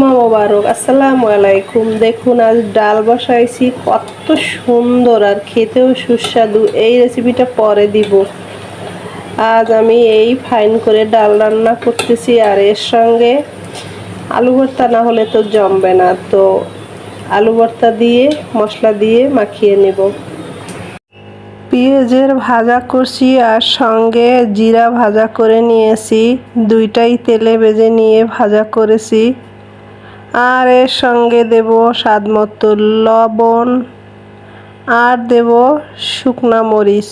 মোবারক, আসসালামু আলাইকুম। দেখুন, আজ ডাল বসাইছি, কত সুন্দর আর খেতেও সুস্বাদু। এই রেসিপিটা পরে দিব। আজ আমি এই ফাইন করে ডাল রান্না করতেছি আর এর সঙ্গে আলু ভর্তা না হলে তো জমবে না। তো আলু ভর্তা দিয়ে, মশলা দিয়ে মাখিয়ে নেব। পেঁয়াজের ভাজা করছি আর সঙ্গে জিরা ভাজা করে নিয়েছি। দুইটাই তেলে ভেজে নিয়ে ভাজা করেছি। আর এর সঙ্গে দেব স্বাদ মতো লবণ। আর দেব শুকনা মরিচ।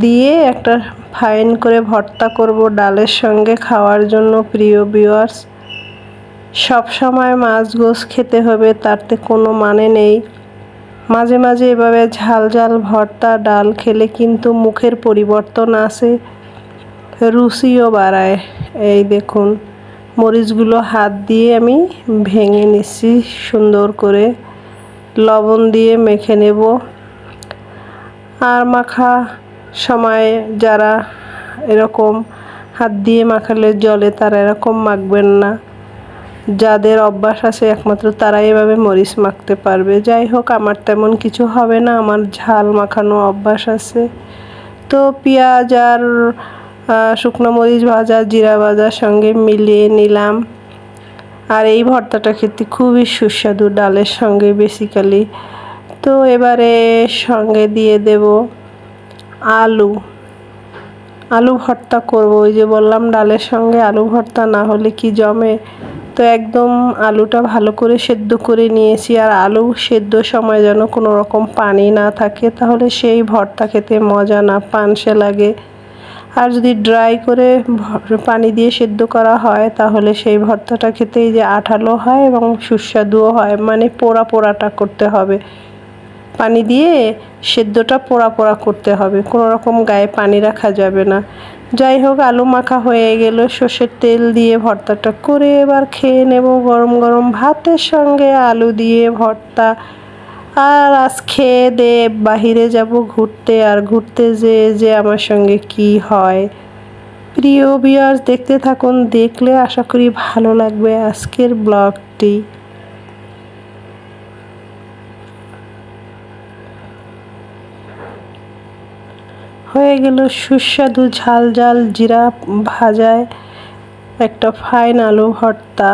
দিয়ে একটা ফাইন করে ভর্তা করব ডালের সঙ্গে খাওয়ার জন্য প্রিয় ভিউয়ার্স সব সময় মাছ গোস খেতে হবে তাতে কোনো মানে নেই। মাঝে মাঝে এভাবে ঝাল ঝাল ভর্তা, ডাল খেলে কিন্তু মুখের পরিবর্তন আসে, রুচিও বাড়ায়। এই দেখুন। মরিচগুলো হাত দিয়ে আমি ভেঙে নিচ্ছি, সুন্দর করে। লবণ দিয়ে মেখে নেব। আর মাখা সময় যারা এরকম হাত দিয়ে মাখালে জলে তারা এরকম মাখবেন না। যাদের অভ্যাস আছে একমাত্র তারা এভাবে মরিচ মাখতে পারবে। যাই হোক, আমার তেমন কিছু হবে না, আমার ঝাল মাখানো অভ্যাস আছে। তো পেঁয়াজ আর শুকনো মরিচ ভাজা, জিরা ভাজার সঙ্গে মিলিয়ে নিলাম। আর এই ভর্তাটা খেতে খুবই সুস্বাদু ডালের সঙ্গে বেসিক্যালি তো এবারে সঙ্গে দিয়ে দেব আলু। আলু ভর্তা করব। ওই যে বললাম, ডালের সঙ্গে আলু ভর্তা না হলে কি জমে? তো একদম আলুটা ভালো করে সেদ্ধ করে নিয়েছি। আর আলু সেদ্ধ সময় যেন কোনো রকম পানি না থাকে, তাহলে সেই ভর্তা খেতে মজা না, পানসে লাগে। আর যদি ড্রাই করে পানি দিয়ে সেদ্ধ করা হয়, তাহলে সেই ভর্তাটা খেতেই যে আঠালো হয় এবং সুস্বাদুও হয়। মানে পোড়া পোড়াটা করতে হবে। পানি দিয়ে সেদ্ধটা পোড়া পোড়া করতে হবে। কোনো রকম গায়ে পানি রাখা যাবে না। যাই হোক, আলু মাখা হয়ে গেল। সর্ষের তেল দিয়ে ভর্তাটা করে এবার খেয়ে নেব গরম গরম ভাতের সঙ্গে। আলু দিয়ে ভর্তা আর আজ খেয়ে দে, বাহিরে যাব ঘুরতে। আর ঘুরতে যে যে আমার সঙ্গে কি হয়? প্রিয় বিয়ার্স দেখতে থাকুন, দেখলে আশা করি ভালো লাগবে আজকের ব্লগটি। হয়ে গেল সুস্বাদু ঝাল ঝাল জিরা ভাজায় একটা ফাইন আলু ভর্তা।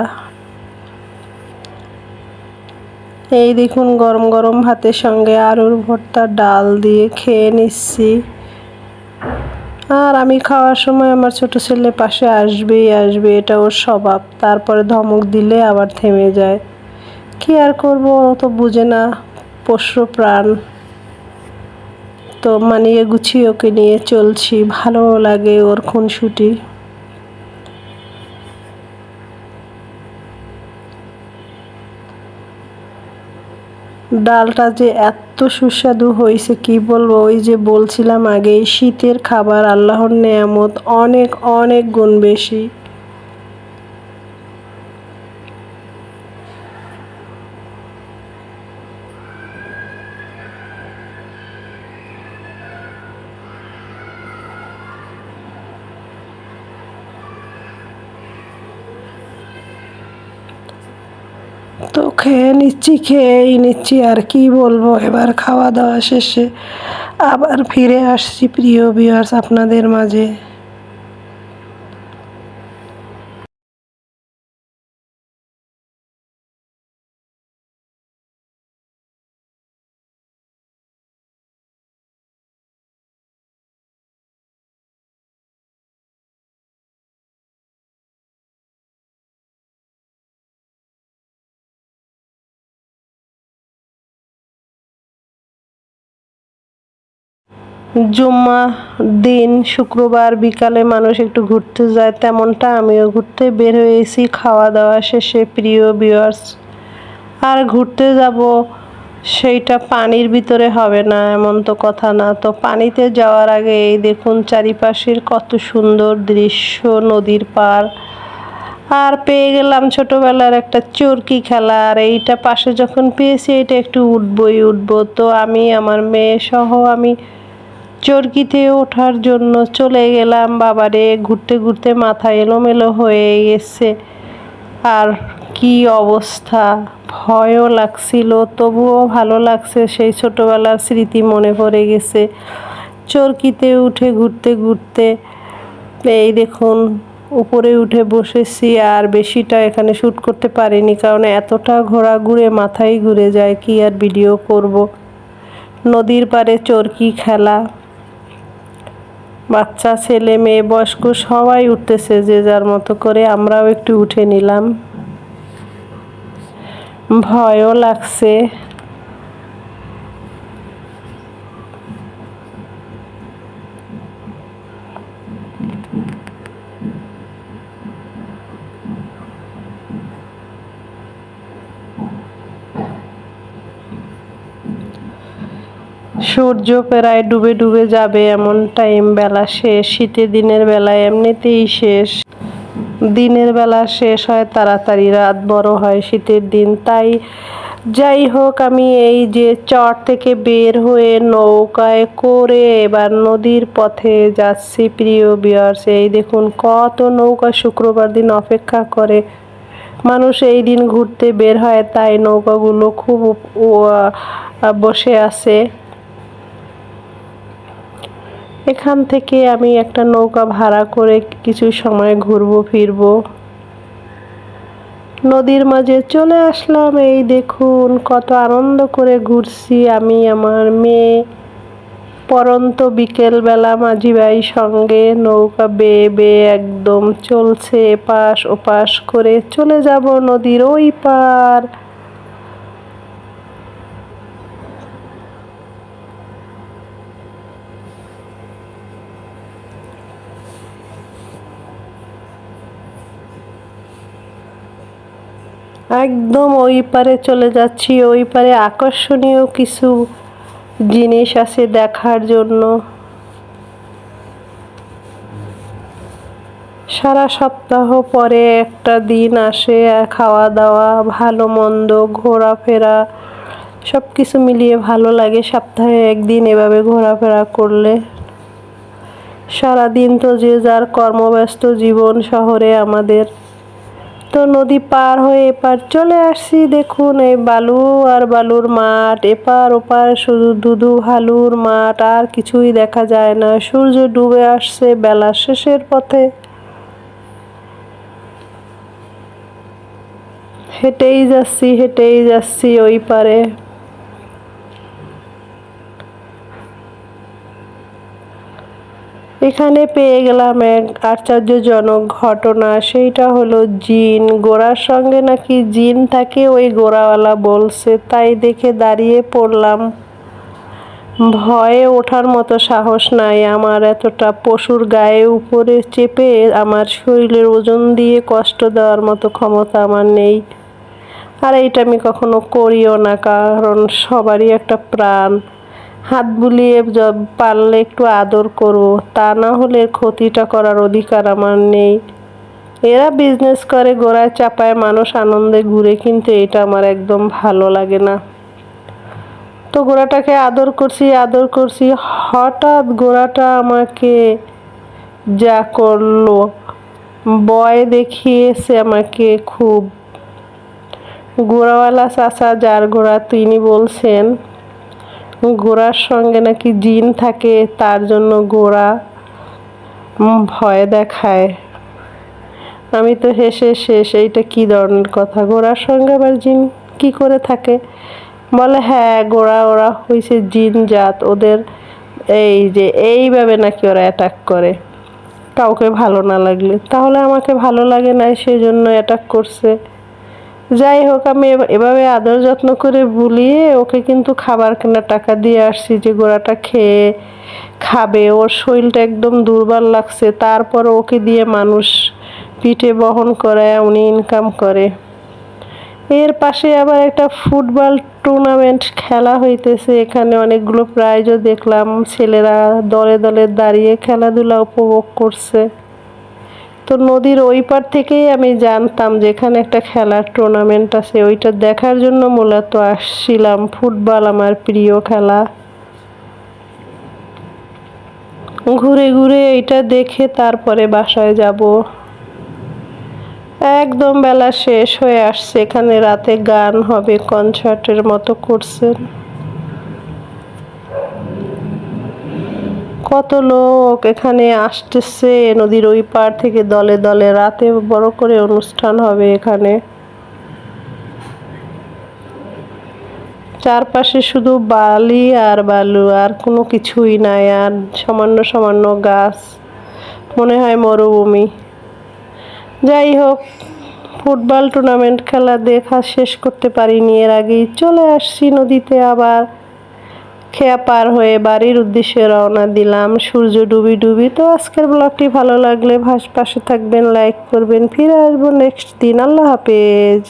এই দেখুন, গরম গরম ভাতের সঙ্গে আলুর ভর্তা ডাল দিয়ে খেয়ে নিচ্ছি। আর আমি খাওয়ার সময় আমার ছোট ছেলে পাশে আসবেই আসবে, এটা ওর স্বভাব। তারপরে ধমক দিলে আবার থেমে যায়। কি আর করব তো বুঝে না, পোষ্য প্রাণ। তো মানিয়ে গুছিয়ে ওকে নিয়ে চলছি ভালো লাগে ওর খুনসুটি। ডালটা যে এত সুস্বাদু হয়েছে, কি বলব? ওই যে বলছিলাম আগে শীতের খাবার আল্লাহর নেয়ামত অনেক অনেক গুণ বেশি। তো খেয়ে নিচ্ছি, খেয়েই নিচ্ছি, আর কি বলব? এবার খাওয়া দাওয়া শেষে আবার ফিরে আসছি প্রিয় বিয়ার্স আপনাদের মাঝে। জুম্মা দিন শুক্রবার বিকালে মানুষ একটু ঘুরতে যায়, তেমনটা আমিও ঘুরতে বের হয়েছি। খাওয়া দাওয়া শেষে প্রিয় বিয়ার্স আর ঘুরতে যাব? সেইটা পানির ভিতরে হবে না, এমন তো কথা না। তো পানিতে যাওয়ার আগে এই দেখুন চারিপাশের কত সুন্দর দৃশ্য, নদীর পার আর পেয়ে গেলাম ছোটোবেলার একটা চরকি খেলা, আর এইটা পাশে যখন পেয়েছি এটা একটু উঠবই, উঠবো। তো আমি, আমার মেয়ে সহ আমি চরকিতে ওঠার জন্য চলে গেলাম। বাবারে, ঘুরতে ঘুরতে মাথা এলোমেলো হয়ে গেছে। আর কি অবস্থা? ভয়ও লাগছিল, তবুও ভালো লাগছে। সেই ছোটোবেলার স্মৃতি মনে পড়ে গেছে। চরকিতে উঠে ঘুরতে ঘুরতে, এই দেখুন, উপরে উঠে বসেছি। আর বেশিটা এখানে শ্যুট করতে পারিনি, কারণ এতটা ঘোরা ঘুরে মাথায় ঘুরে যায়, কি আর ভিডিও করব? নদীর পাড়ে চরকি খেলা। বাচ্চা, ছেলে, মেয়ে, বয়স্ক সবাই উঠতেছে যে যার মতো করে আমরাও একটু উঠে নিলাম। ভয়ও লাগছে। সূর্য প্রায় ডুবে ডুবে যাবে এমন টাইম বেলা শেষ। শীতের দিনের বেলা এমনিতেই শেষ। দিনের বেলা শেষ হয় তাড়াতাড়ি, রাত বড় হয় শীতের দিন। তাই যাই হোক, আমি এই যে চর থেকে বের হয়ে নৌকায় করে এবার নদীর পথে যাচ্ছি প্রিয় বিয়ার্স এই দেখুন, কত নৌকা শুক্রবার দিন অপেক্ষা করে। মানুষ এই দিন ঘুরতে বের হয়, তাই নৌকাগুলো খুব বসে আছে। এখান থেকে আমি একটা নৌকা ভাড়া করে কিছু সময় ঘুরবো, ফিরবো। নদীর মাঝে চলে আসলাম, এই দেখুন কত আনন্দ করে ঘুরছি আমি, আমার মেয়ে। পরন্ত বিকেলবেলা মাঝি ভাই সঙ্গে নৌকা বেয়ে বেয়ে একদম চলছে, এপাশ ওপাশ করে চলে যাব নদীর ওই পার। একদম ওই পারে চলে যাচ্ছি, ওই পারে আকর্ষণীয় কিছু জিনিস আছে দেখার জন্য। সারা সপ্তাহ পরে একটা দিন আসে খাওয়া দাওয়া ভালো মন্দ, ঘোরাফেরা সব কিছু মিলিয়ে ভালো লাগে সপ্তাহে একদিন এভাবে ঘোরাফেরা করলে। সারাদিন তো যে যার কর্মব্যস্ত জীবন শহরে আমাদের। তো নদী পার হয়ে এপার চলে আসছি। দেখুন এই বালু আর বালুর মাঠ, এপার ওপার শুধু দুধু হালুর মাঠ, আর কিছুই দেখা যায় না। সূর্য ডুবে আসছে বেলা শেষের পথে। হেঁটেই যাচ্ছি হেঁটেই যাচ্ছি ওই পারে। এখানে পেয়ে গেলাম এক আশ্চর্যজনক ঘটনা। সেইটা হলো জিন। গোড়ার সঙ্গে নাকি জিন থাকে, ওই গোড়াওয়ালা বলছে, তাই দেখে দাঁড়িয়ে পড়লাম। ভয়ে ওঠার মতো সাহস নাই। আমার এতটা পশুর গায়ে উপরে চেপে আমার শরীরের ওজন দিয়ে কষ্ট দেওয়ার মতো ক্ষমতা আমার নেই। আর এইটা আমি কখনো করিও না, কারণ সবারই একটা প্রাণ। হাত বুলিয়ে পারলে একটু আদর করো। তা না হলে ক্ষতিটা করার অধিকার আমার নেই। এরা বিজনেস করে, গোড়ায় চাপায়, মানুষ আনন্দে ঘুরে, কিন্তু এটা আমার একদম ভালো লাগে না। তো গোড়াটাকে আদর করছি আদর করছি। হঠাৎ গোড়াটা আমাকে যা করল, বয় দেখিয়েছে আমাকে খুব। গোড়াওয়ালা চাচা, যার গোড়া তিনি বলছেন ঘোড়ার সঙ্গে নাকি জিন থাকে, তার জন্য ঘোড়া ভয় দেখায়। আমি তো হেসে শেষ, এইটা কি ধরনের কথা? ঘোড়ার সঙ্গে আবার জিন কি করে থাকে? বলে হ্যাঁ গোড়া ওরা হয়েছে জিন জাত, ওদের এই যে, এইভাবে নাকি ওরা অ্যাটাক করে। কাউকে ভালো না লাগলে। তাহলে আমাকে ভালো লাগে না সেই জন্য অ্যাটাক করছে। যাই হোক, আমি এভাবে আদর যত্ন করে বুলিয়ে ওকে কিন্তু খাবার কেনার টাকা দিয়ে আসছি যে গোড়াটা খেয়ে খাবে। ওর শরীরটা একদম দুর্বল লাগছে। তারপর ওকে দিয়ে মানুষ পিঠে বহন করে উনি ইনকাম করে। এর পাশে আবার একটা ফুটবল টুর্নামেন্ট খেলা হইতেছে। এখানে অনেকগুলো প্রাইজও দেখলাম। ছেলেরা দলে দলে দাঁড়িয়ে খেলাধুলা উপভোগ করছে। তো নদীর ওই পার থেকেই আমি জানতাম যেখানে একটা খেলার টুর্নামেন্ট আছে। ওইটা দেখার জন্য মূলত আসছিলাম ফুটবল আমার প্রিয় খেলা। ঘুরে ঘুরে এইটা দেখে তারপরে বাসায় যাব। একদম বেলা শেষ হয়ে আসছে। এখানে রাতে গান হবে কনসার্টের মতো করছেন। কত লোক এখানে আসতেছে। নদীর ওই পার থেকে দলে দলে রাতে বড় করে অনুষ্ঠান হবে এখানে। চারপাশে শুধু বালি আর বালু, আর কোনো কিছুই নাই, আর সামান্য সামান্য গাছ, মনে হয় মরুভূমি। যাই হোক, ফুটবল টুর্নামেন্ট খেলা দেখা শেষ করতে পারিনি, এর আগেই চলে আসছি নদীতে আবার। খেয়া পার হয়ে বাড়ির উদ্দেশ্যে রওনা দিলাম। সূর্য ডুবি ডুবি। তো আজকের ব্লগটি ভালো লাগলে ভাস পাশে থাকবেন, লাইক করবেন। ফিরে আসব নেক্সট দিন। আল্লাহ হাফেজ।